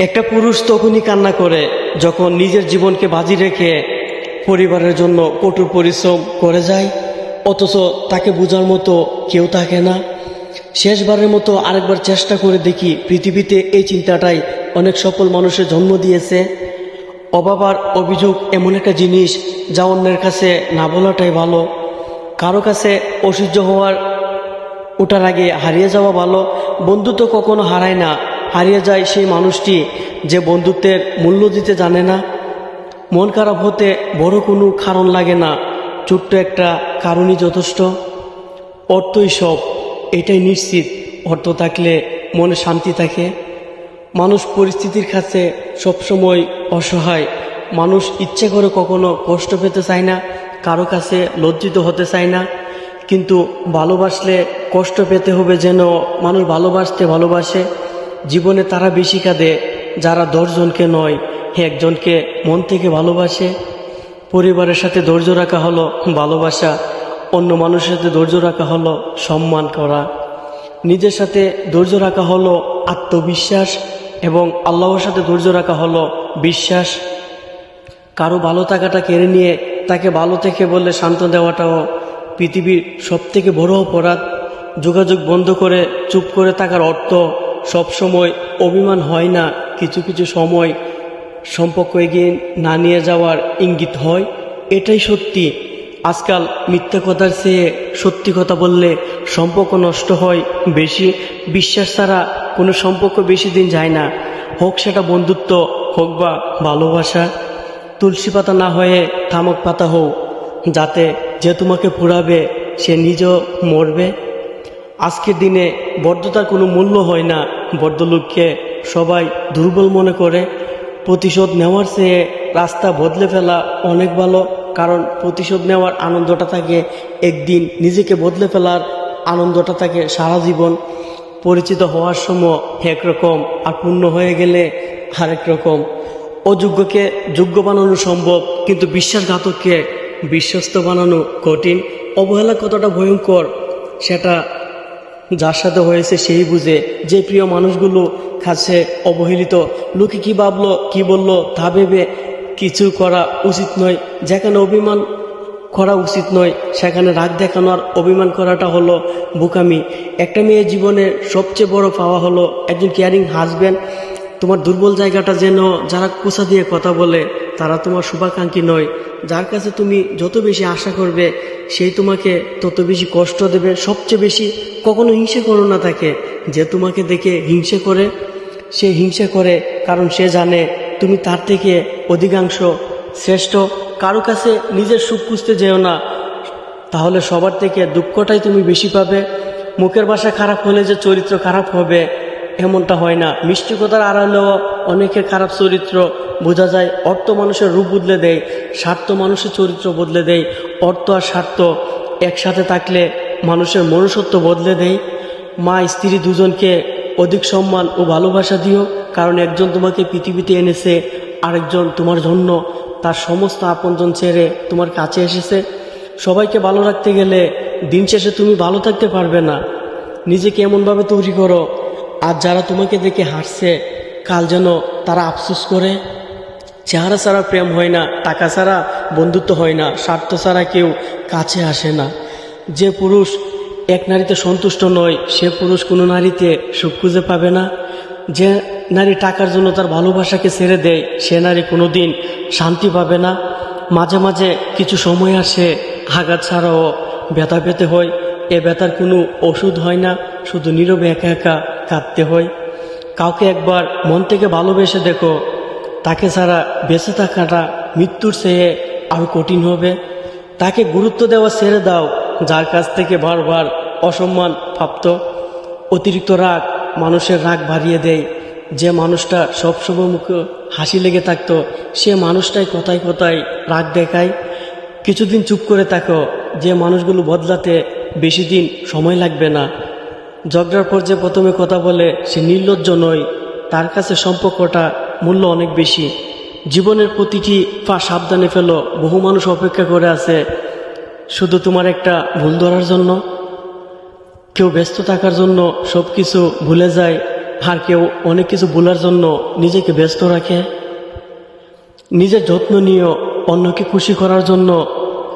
একটা পুরুষ তখনই কান্না করে যখন নিজের জীবনকে বাজি রেখে পরিবারের জন্য কঠোর পরিশ্রম করে যায়, অথচ তাকে বোঝার মতো কেউ থাকে না। শেষবারের মতো আরেকবার চেষ্টা করে দেখি পৃথিবীতে এই চিন্তাটাই অনেক সফল মানুষের জন্ম দিয়েছে। অবাবার অভিযোগ এমন একটা জিনিস যা অন্যের কাছে না বলাটাই ভালো। কারও কাছে অসহ্য হওয়ার ওটার আগে হারিয়ে যাওয়া ভালো। বন্ধুত্ব কখনো হারায় না হারিয়ে যায় সেই মানুষটি যে বন্ধুত্বের মূল্য দিতে জানে না। মন খারাপ হতে বড় কোনো কারণ লাগে না। ছোট্ট একটা কারণই যথেষ্ট। অর্থই সব। এটাই নিশ্চিত। অর্থ থাকলে মনে শান্তি থাকে। মানুষ পরিস্থিতির কাছে সবসময় অসহায়। মানুষ ইচ্ছে করে কখনো কষ্ট পেতে চায় না, কারও কাছে লজ্জিত হতে চায় না। কিন্তু ভালোবাসলে কষ্ট পেতে হবে যেন মানুষ ভালোবাসতে ভালোবাসে। জীবনে তারা বেশি কাঁদে, যারা দশজনকে নয় একজনকে মন থেকে ভালোবাসে। পরিবারের সাথে ধৈর্য রাখা হলো ভালোবাসা, অন্য মানুষের সাথে ধৈর্য রাখা হলো সম্মান করা। নিজের সাথে ধৈর্য রাখা হলো আত্মবিশ্বাস এবং আল্লাহর সাথে ধৈর্য রাখা হলো বিশ্বাস। কারও ভালো থাকাটা কেড়ে নিয়ে তাকে ভালো থেকে বললে শান্ত দেওয়াটাও পৃথিবীর সবথেকে বড় অপরাধ। যোগাযোগ বন্ধ করে, চুপ করে থাকার অর্থ সবসময় অভিমান হয় না, কিছু কিছু সময় সম্পর্ক এগিয়ে না নিয়ে যাওয়ার ইঙ্গিত হয়। এটাই সত্যি। আজকাল মিথ্যা কথার চেয়ে সত্যি কথা বললে সম্পর্ক নষ্ট হয় বেশি। বিশ্বাস ছাড়া কোনো সম্পর্ক বেশি দিন যায় না। হোক সেটা বন্ধুত্ব, হোক বা ভালোবাসা। তুলসী পাতা না হয়ে থামক পাতা হোক যাতে যে তোমাকে পুরাবে সে নিজেও মরবে। আজকের দিনে বদ্ধতার কোনো মূল্য হয় না। বদ্ধলোককে সবাই দুর্বল মনে করে, প্রতিশোধ নেওয়ার চেয়ে রাস্তা বদলে ফেলা অনেক ভালো, কারণ প্রতিশোধ নেওয়ার আনন্দটা থাকে একদিন নিজেকে বদলে ফেলার আনন্দটা থাকে সারা জীবন। পরিচিত হওয়ার সময় একরকম আর পূর্ণ হয়ে গেলে আরেক রকম। অযোগ্যকে যোগ্য বানানো সম্ভব, কিন্তু বিশ্বাসঘাতককে বিশ্বস্ত বানানো কঠিন। অবহেলা কতটা ভয়ঙ্কর, সেটা যার সাথে হয়েছে সেই বুঝে যে প্রিয় মানুষগুলো কাছে অবহেলিত। লোকে কি ভাবলো, কি বলল তা ভেবে কিছু করা উচিত নয়। যেখানে অভিমান করা উচিত নয়, সেখানে রাগ দেখানো আর অভিমান করাটা হলো বোকামি। একটা মেয়ের জীবনের সবচেয়ে বড় পাওয়া হলো একজন কেয়ারিং হাজব্যান্ড তোমার দুর্বল জায়গাটা যেন যারা কুচা দিয়ে কথা বলে, তারা তোমার শুভাকাঙ্ক্ষী নয়। যার কাছে তুমি যত বেশি আশা করবে, সেই তোমাকে তত বেশি কষ্ট দেবে। সবচেয়ে বেশি কখনো হিংসা করো না তাকে। যে তোমাকে দেখে হিংসে করে, সে হিংসা করে কারণ সে জানে তুমি তার থেকে অধিকাংশ শ্রেষ্ঠ। কারও কাছে নিজের সুখ খুঁজতে যেও না। তাহলে সবার থেকে দুঃখটাই তুমি বেশি পাবে। মুখের ভাষা খারাপ হলে যে চরিত্র খারাপ হবে, এমনটা হয় না। মিষ্টি কথার আড়ালেও অনেকের খারাপ চরিত্র বোঝা যায় অর্থ মানুষের রূপ বদলে দেয়, স্বার্থ মানুষের চরিত্র বদলে দেয়, অর্থ আর স্বার্থ একসাথে থাকলে মানুষের মনুষ্যত্ব বদলে দেয়। মা, স্ত্রী দুজনকে অধিক সম্মান ও ভালোবাসা দিও, কারণ একজন তোমাকে পৃথিবীতে এনেছে, আরেকজন তোমার জন্য। তার সমস্ত আপনজন ছেড়ে তোমার কাছে এসেছে। সবাইকে ভালো রাখতে গেলে দিন শেষে তুমি ভালো থাকতে পারবে না। নিজেকে এমনভাবে তৈরি করো, আর যারা তোমাকে দেখে হাসছে, কাল যেন তারা আফসোস করে। চেহারা ছাড়া প্রেম হয় না, টাকা ছাড়া বন্ধুত্ব হয় না, স্বার্থ ছাড়া কেউ কাছে আসে না। যে পুরুষ এক নারীতে সন্তুষ্ট নয়, সে পুরুষ কোনো নারীতে সুখ খুঁজে পাবে না। যে নারী টাকার জন্য তার ভালোবাসাকে ছেড়ে দেয়, সে নারী কোনো দিন শান্তি পাবে না। মাঝে মাঝে কিছু সময় আসে, আঘাত ছাড়াও ব্যথা পেতে হয়। এ ব্যথার কোনো ওষুধ হয় না, শুধু নীরবে একা একা কাঁদতে হয়। কাউকে একবার মন থেকে ভালোবেসে দেখো তাকে ছাড়া বেঁচে থাকাটা মৃত্যুর চেয়ে আরও কঠিন হবে। তাকে গুরুত্ব দেওয়া ছেড়ে দাও, যার কাছ থেকে বারবার অসম্মান প্রাপ্ত। অতিরিক্ত রাগ মানুষের রাগ বাড়িয়ে দেয়। যে মানুষটা সবসময় মুখে হাসি লেগে থাকতো, সে মানুষটাই কথায় কথায় রাগ দেখায়। কিছুদিন চুপ করে থাকো, যে মানুষগুলো বদলাতে বেশি দিন সময় লাগবে না। ঝগড়ার পর যে প্রথমে কথা বলে, সে নির্লজ্জ নয়। তার কাছে সম্পর্কটা মূল্য অনেক বেশি। জীবনের প্রতিটি পা সাবধানে ফেলো, বহু মানুষ অপেক্ষা করে আছে শুধু তোমার একটা ভুল ধরার জন্য। কেউ ব্যস্ত থাকার জন্য সব কিছু ভুলে যায়, আর কেউ অনেক কিছু বলার জন্য নিজেকে ব্যস্ত রাখে। নিজের যত্ন নিয়েও অন্যকে খুশি করার জন্য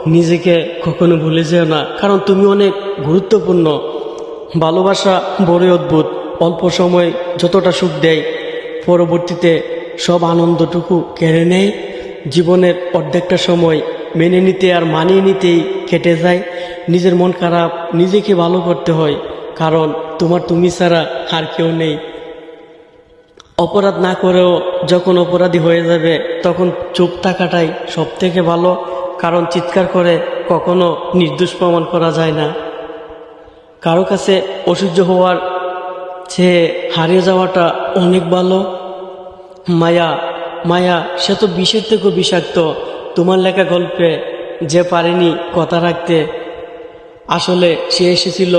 নিজেকে কখনো ভুলে যেও না, কারণ তুমি অনেক গুরুত্বপূর্ণ। ভালোবাসা বড়ই অদ্ভুত, অল্প সময় যতটা সুখ দেয় পরবর্তীতে সব আনন্দটুকু কেড়ে নেয়। জীবনের অর্ধেকটা সময় মেনে নিতে আর মানিয়ে নিতেই কেটে যায়। নিজের মন খারাপ নিজেকে ভালো করতে হয়, কারণ তোমার তুমি ছাড়া আর কেউ নেই। অপরাধ না করেও যখন অপরাধী হয়ে যাবে, তখন চুপ থাকাটাই সব থেকে ভালো, কারণ চিৎকার করে কখনো নির্দোষ প্রমাণ করা যায় না। কারও কাছে অসহ্য হওয়ার চেয়ে হারিয়ে যাওয়াটা অনেক ভালো। মায়া মায়া, সে তো বিষের থেকেও বিষাক্ত। তোমার লেখা গল্পে যে পারেনি কথা রাখতে, আসলে সে এসেছিল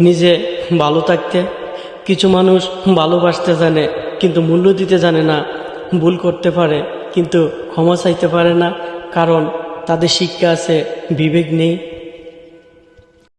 নিজে ভালো থাকতে। কিছু মানুষ ভালোবাসতে জানে, কিন্তু মূল্য দিতে জানে না, ভুল করতে পারে, কিন্তু ক্ষমা চাইতে পারে না, কারণ তাদের শিক্ষা আছে, বিবেক নেই।